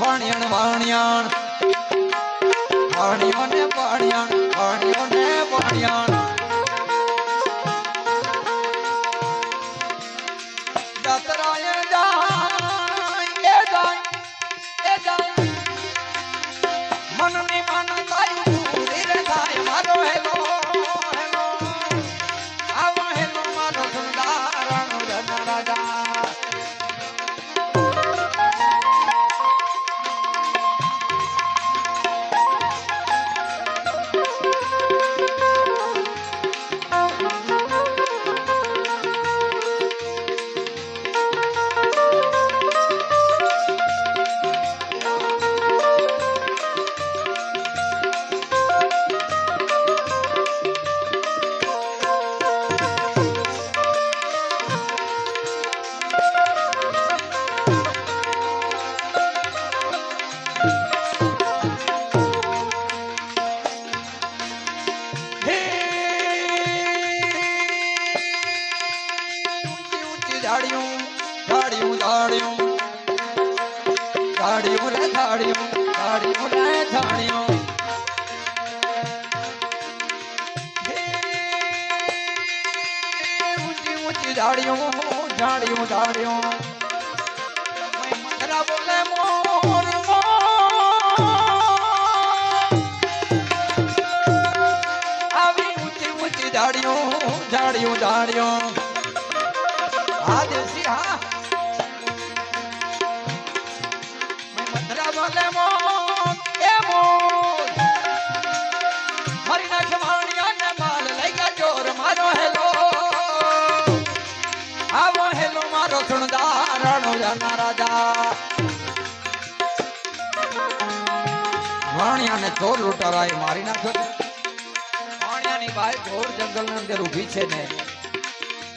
વાણિયણ વાણિયાણ વાણિયો ને વાણિયાણ વાણિયો ને વાણિયાણ જાતરાએ જાય એ મન ઝાડિયું ઝાડિયું ઝાડિયું રે ઝાડિયું ઝાડિયું રે ઝાડિયું ઊંચી ઝાડિયું ઝાડિયું ઝાડિયું મધરા બોલે, મોર આવી ઊંચી ઊંચી ઝાડીઓ ઝાડીઓ ઝાડીઓ હા દેવસી હા ને ચોર લૂંટારાએ મારી નાખ્યો. વાણિયાની બાઈ ઘોર જંગલની અંદર ઊભી છે ને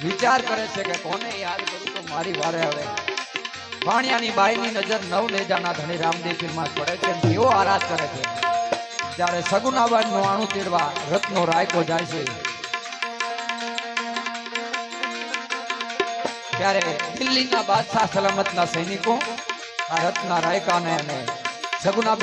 વિચાર કરે છે કે કોને યાદ તો મારી વારે હવે વાણિયાની બાઈની નજર નવ નેજાના ધણી રામદેવ પીરમાં પડે છે તેઓ આરાધ કરે છે. જ્યારે સગુનાબાઈ નું આણું તેડવા રથનો રાયકો જાય છે. ત્યારે દિલ્હીના બાદશાહ સલામતના સૈનિકો આ રથના રાયકાને અને સગુનાબેન